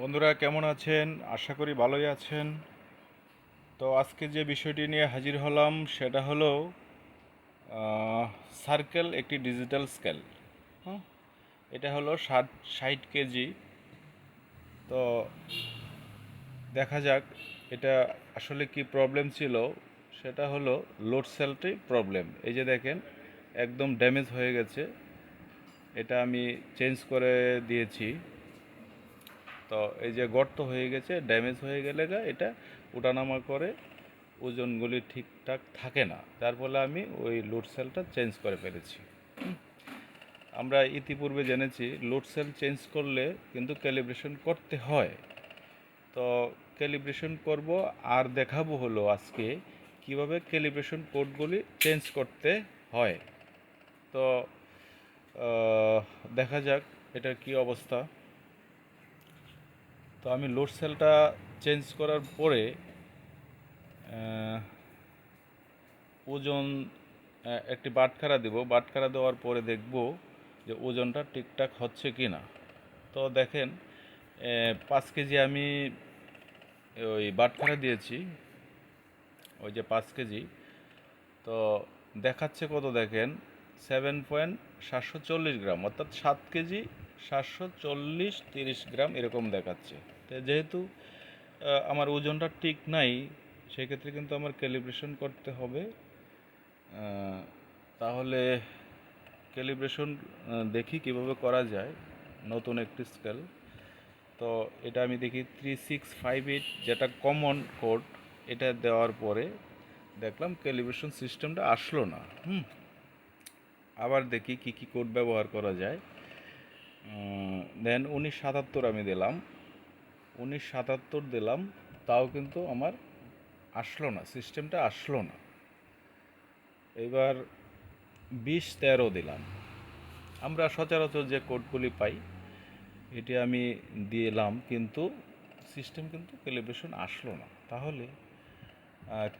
বন্ধুরা, কেমন আছেন? আশা করি ভালোই আছেন। তো আজকে যে বিষয়টি নিয়ে হাজির হলাম, সেটা হলো সার্কেল একটি ডিজিটাল স্কেল হ্যাঁ এটা হলো ষাট ষাট কেজি। তো দেখা যাক, এটা আসলে কি প্রবলেম ছিল? সেটা হলো লোড সেলটাই প্রবলেম এই যে দেখেন, একদম ড্যামেজ হয়ে গেছে। এটা আমি চেঞ্জ করে দিয়েছি। তো এই যে গর্ত হয়ে গেছে ড্যামেজ হয়ে গেলে গা, এটা ওঠানামা করে ওজনগুলি ঠিকঠাক থাকে না। যার ফলে আমি ওই লোড সেলটা চেঞ্জ করে ফেলেছি। আমরা ইতিপূর্বে জেনেছি লোড সেল চেঞ্জ করলে কিন্তু ক্যালিব্রেশন করতে হয়। তো ক্যালিব্রেশন করব আর দেখাবো হলো আজকে কীভাবে ক্যালিব্রেশন কোডগুলি চেঞ্জ করতে হয়। তো দেখা যাক, এটার কি অবস্থা। তো আমি লোড সেলটা চেঞ্জ করার পরে ওজন একটি বাটখারা দেব। বাটখারা দেওয়ার পরে দেখব যে ওজনটা ঠিকঠাক হচ্ছে কি না তো দেখেন পাঁচ কেজি আমি ওই বাটখারা দিয়েছি, ওই যে পাঁচ কেজি। তো দেখাচ্ছে কত দেখেন? সেভেন পয়েন্ট সাতশো চল্লিশ গ্রাম, অর্থাৎ সাত কেজি সাতশো চল্লিশ তিরিশ গ্রাম এরকম দেখাচ্ছে। তো যেহেতু আমার ওজনটা ঠিক নাই, সেক্ষেত্রে কিন্তু আমার ক্যালিব্রেশন করতে হবে। তাহলে ক্যালিব্রেশন দেখি কীভাবে করা যায়, নতুন একটি স্কেল তো এটা আমি দেখি থ্রি সিক্স ফাইভ এইট যেটা কমন কোড এটা দেওয়ার পরে দেখলাম ক্যালিব্রেশন সিস্টেমটা আসলো না। হুম, আবার দেখি কি কি কোড ব্যবহার করা যায়। দেন উনিশ সাতাত্তর আমি দিলাম। উনিশ সাতাত্তর দিলাম, তাও কিন্তু আমার আসলো না সিস্টেমটা আসলো না। এবার বিশ তেরো দিলাম। আমরা সচরাচর যে কোডগুলি পাই, এটি আমি দিলাম, কিন্তু সিস্টেম কিন্তু ক্যালিব্রেশন আসলো না। তাহলে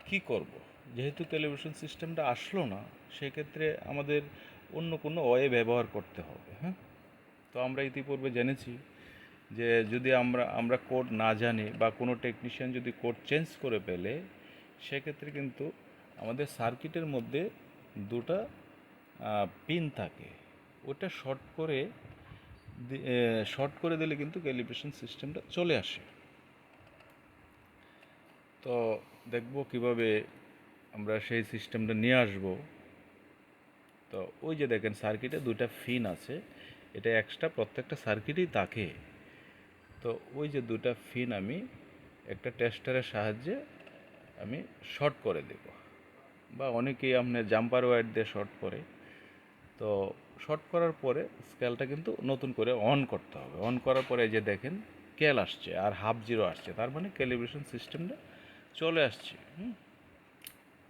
কি করব? যেহেতু ক্যালিব্রেশন সিস্টেমটা আসলো না, সেক্ষেত্রে আমাদের অন্য কোনো ওয়ে ব্যবহার করতে হবে হ্যাঁ? তো আমরা ইতিপূর্বে জেনেছি যে যদি আমরা আমরা কোড না জানি বা কোনো টেকনিশিয়ান যদি কোড চেঞ্জ করে পেলে সেক্ষেত্রে কিন্তু আমাদের সার্কিটের মধ্যে দুটা পিন থাকে। ওটা শর্ট করে শর্ট করে দিলে কিন্তু ক্যালিব্রেশন সিস্টেমটা চলে আসে। তো দেখব কীভাবে আমরা সেই সিস্টেমটা নিয়ে আসব। তো ওই যে দেখেন সার্কিটে দুইটা ফিন আছে। এটা এক্সট্রা প্রত্যেকটা সার্কিটেই থাকে তো ওই যে দুটা ফিন আমি একটা টেস্টারের সাহায্যে আমি শর্ট করে দেব। বা অনেকেই আপনার জাম্পার ওয়ার দিয়ে শর্ট করে। তো শর্ট করার পরে স্কেলটা কিন্তু নতুন করে অন করতে হবে। অন করার পরে যে দেখেন কেল আসছে আর হাফ জিরো আসছে। তার মানে ক্যালিব্রেশন সিস্টেমটা চলে আসছে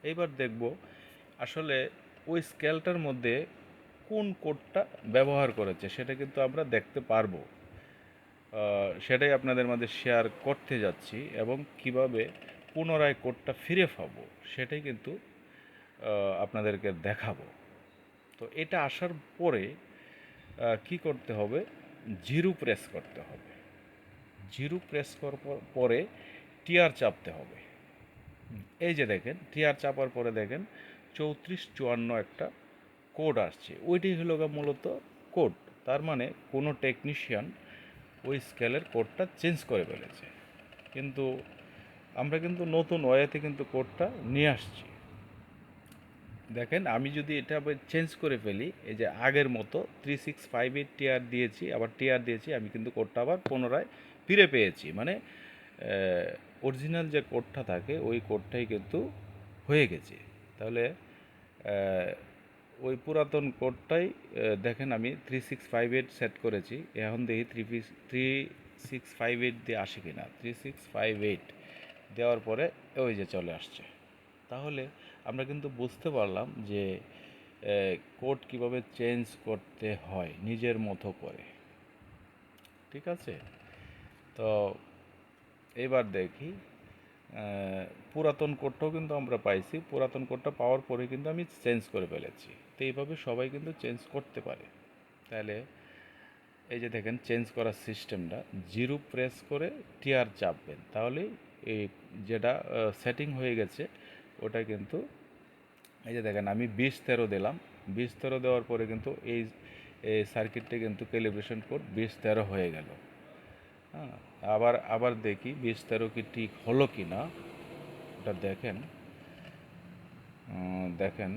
এইবার দেখব, আসলে ওই স্কেলটার মধ্যে কোন কোডটা ব্যবহার করেছে সেটা কিন্তু আমরা দেখতে পারব। সেটাই আপনাদের মধ্যে শেয়ার করতে যাচ্ছি এবং কীভাবে পুনরায় কোডটা ফিরে পাবো সেটাই কিন্তু আপনাদেরকে দেখাবো। তো এটা আসার পরে কি করতে হবে? জিরো প্রেস করতে হবে। জিরো প্রেস করার পরে টিয়ার চাপতে হবে। এই যে দেখেন, টিয়ার চাপার পরে দেখেন, চৌত্রিশ চুয়ান্ন একটা কোড আসছে। ওইটাই হলো মূলত কোড তার মানে কোনো টেকনিশিয়ান ওই স্কেলের কোডটা চেঞ্জ করে ফেলেছে। কিন্তু আমরা কিন্তু নতুন ওয়েতে কিন্তু কোডটা নিয়ে আসছি। দেখেন, আমি যদি এটা চেঞ্জ করে ফেলি, এই যে আগের মতো three six five eight TR দিয়েছি, আবার টিআর দিয়েছি, আমি কিন্তু কোডটা আবার পুনরায় ফিরে পেয়েছি। মানে অরিজিনাল যে কোডটা থাকে, ওই কোডটাই কিন্তু হয়ে গেছে। তাহলে ওই পুরাতন কোডটাই দেখেন আমি three six five eight set করেছি। এখন দেখি three three six five eight দিয়ে আসে কিনা। থ্রি সিক্স ফাইভ এইট দেওয়ার পরে ওই যে চলে আসছে। তাহলে আমরা কিন্তু বুঝতে পারলাম যে কোড কীভাবে চেঞ্জ করতে হয় নিজের মতো করে। ঠিক আছে? তো এবার দেখি পুরাতন কোডটাও কিন্তু আমরা পাইছি। পুরাতন কোডটা পাওয়ার পরে কিন্তু আমি চেঞ্জ করে ফেলেছি। এইভাবে সবাই কিন্তু চেঞ্জ করতে পারে। তাহলে এই যে দেখেন চেঞ্জ করার সিস্টেমটা জিরো প্রেস করে টিয়ার চাপবেন। তাহলে এই যেটা সেটিং হয়ে গেছে, ওটা কিন্তু এই যে দেখেন আমি বিশ তেরো দিলাম। বিশ তেরো দেওয়ার পরে কিন্তু এই সার্কিটটা কিন্তু ক্যালিব্রেশন কোড বিশ তেরো হয়ে গেল। হ্যাঁ আবার আবার দেখি বিশ তেরো কি ঠিক হলো কি না ওটা দেখেন দেখেন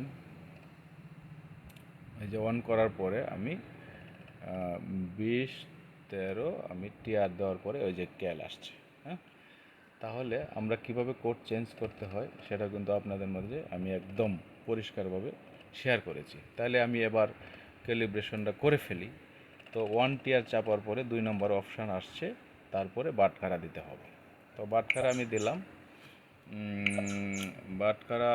এই যে অন করার পরে আমি বিশ, তেরো আমি টিয়ার দেওয়ার পরে ওই যে ক্যাল আসছে হ্যাঁ? তাহলে আমরা কীভাবে কোড চেঞ্জ করতে হয় সেটা কিন্তু আপনাদের মধ্যে আমি একদম পরিষ্কারভাবে শেয়ার করেছি। তাহলে আমি এবার ক্যালিব্রেশনটা করে ফেলি। তো ওয়ান টিয়ার চাপার পরে দুই নম্বর অপশান আসছে, তারপরে বাটখারা দিতে হবে। তো বাটখারা আমি দিলাম বাটখারা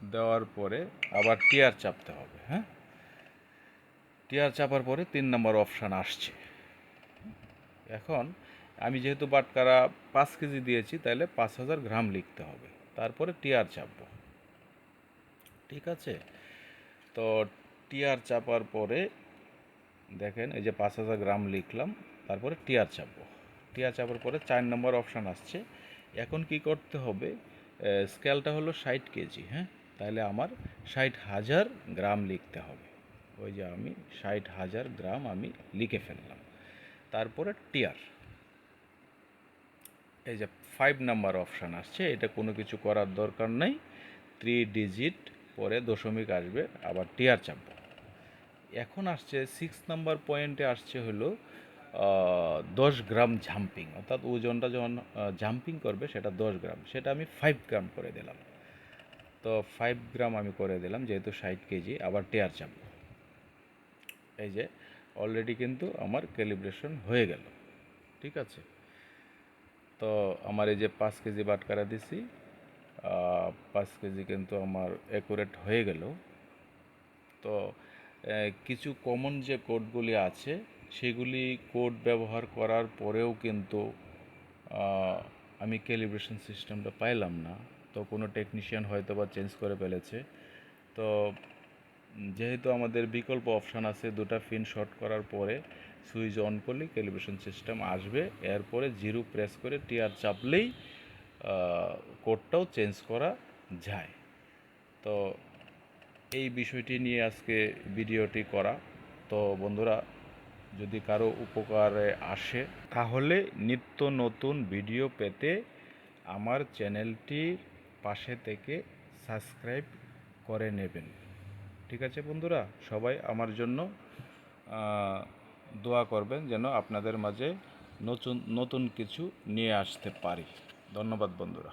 দেওয়ার পরে আবার টিয়ার চাপতে হবে হ্যাঁ? টিয়ার চাপার পরে তিন নম্বর অপশান আসছে। এখন আমি যেহেতু বাটকারা পাঁচ কেজি দিয়েছি তাহলে পাঁচ হাজার গ্রাম লিখতে হবে। তারপরে টিয়ার চাপবো। ঠিক আছে? তো টিয়ার চাপার পরে দেখেন, এই যে পাঁচ হাজার গ্রাম লিখলাম, তারপরে টিয়ার চাপবো। টিয়ার চাপার পরে চার নম্বর অপশান আসছে। এখন কি করতে হবে? স্কেলটা হলো ষাট কেজি হ্যাঁ? তাহলে আমার ষাট হাজার গ্রাম লিখতে হবে। ওই যে আমি ষাট হাজার গ্রাম আমি লিখে ফেললাম। তারপরে টিয়ার। এই যে ফাইভ নাম্বার অপশান আসছে, এটা কোনো কিছু করার দরকার নেই। থ্রি ডিজিট পরে দশমিক আসবে, আবার টিয়ার চাপবো। এখন আসছে সিক্স নাম্বার পয়েন্টে আসছে হলো দশ গ্রাম জাম্পিং অর্থাৎ ওজনটা যখন জাম্পিং করবে, সেটা দশ গ্রাম। সেটা আমি ফাইভ গ্রাম করে দিলাম। তো ফাইভ গ্রাম আমি করে দিলাম, যেহেতু ষাট কেজি, আবার টিয়ার চাপবো এই যে অলরেডি কিন্তু আমার ক্যালিব্রেশন হয়ে গেল, ঠিক আছে? তো আমার এই যে পাঁচ কেজি বাটকারা দিছি পাঁচ কেজি কিন্তু আমার অ্যাকুরেট হয়ে গেল। তো কিছু কমন যে কোডগুলি আছে, সেগুলি কোড ব্যবহার করার পরেও কিন্তু আমি ক্যালিব্রেশন সিস্টেমটা পাইলাম না। তো কোনো টেকনিশিয়ান হয়তো বা চেঞ্জ করে ফেলেছে। তো যেহেতু আমাদের বিকল্প অপশান আছে দুটা ফিন শর্ট করার পরে সুইচ অন করলেই ক্যালিব্রেশন সিস্টেম আসবে। এরপরে জিরো প্রেস করে টিয়ার চাপলেই কোডটাও চেঞ্জ করা যায়। তো এই বিষয়টি নিয়ে আজকে ভিডিওটি করা। তো বন্ধুরা, যদি কারও উপকারে আসে, তাহলে নিত্য নতুন ভিডিও পেতে আমার চ্যানেলটির পাশে থেকে সাবস্ক্রাইব করে নেবেন। ঠিক আছে বন্ধুরা? সবাই আমার জন্য দোয়া করবেন যেন আপনাদের মাঝে নতুন নতুন কিছু নিয়ে আসতে পারি। ধন্যবাদ বন্ধুরা।